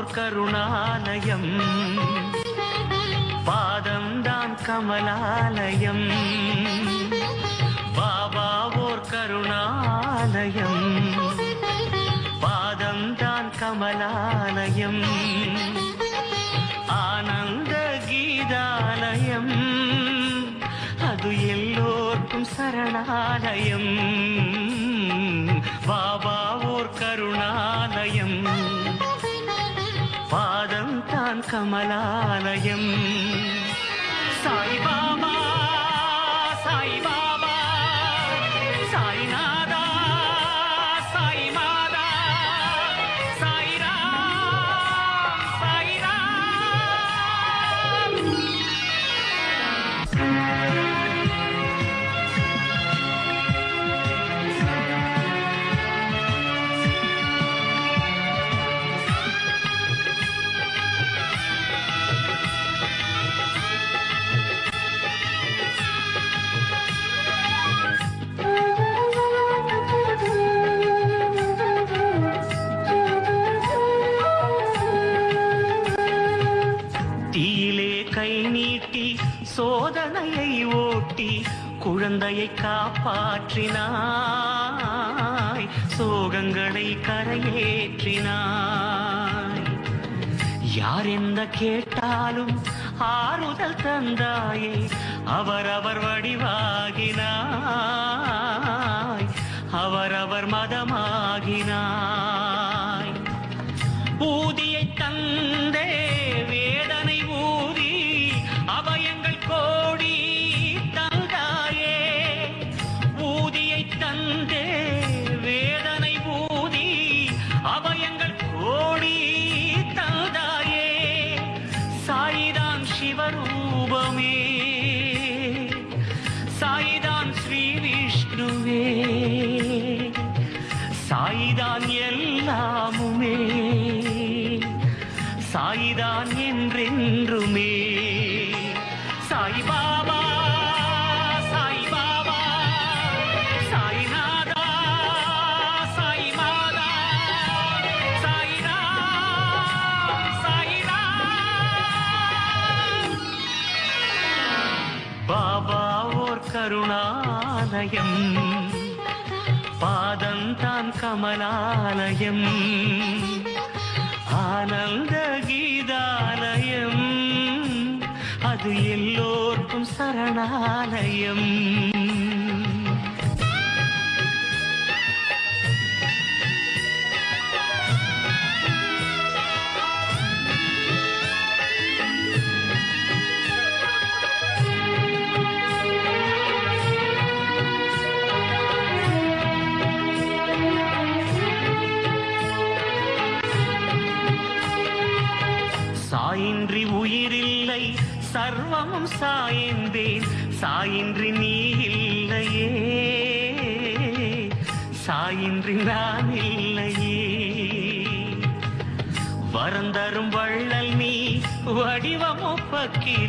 போர் ஓர் கருணாலயம். பாதம்தான் கமலாலயம். பாபா ஓர் கருணாலயம். பாதம்தான் கமலாலயம். ஆனந்த கீதாலயம். அது எல்லோர்க்கும் சரணாலயம். கமலாலயம். சாய்பாபா சாய்பாபா சாய்நாத. சோதனையை ஓட்டி குழந்தையை காப்பாற்றினாய். சோகங்களை கரையேற்றினாய். யார் எந்த கேட்டாலும் ஆறுதல் தந்தாயே. அவரவர் வடிவாகினாய். அவரவர் மதமாகினாய். ஊதியை தந்தே வேதனை ஊ சாயிதான் என்றென்றுமே. சாய்பாபா சாய்பாபா சாய்நாதா சாய்மாதா சாய்ராம் சாய்ராம் பாபா ஓர் கருணாலயம். பாதம் தான் கமலாலயம். ஆனந்த அது எல்லோர்க்கும் சரணாலயம். சர்வமும் சாய்ந்தேன். சாயின்றி நீ இல்லையே. சாயின்றி நான் இல்லையே. வரந்தரும் வள்ளல் நீ வடிவமொப்பக்கீர்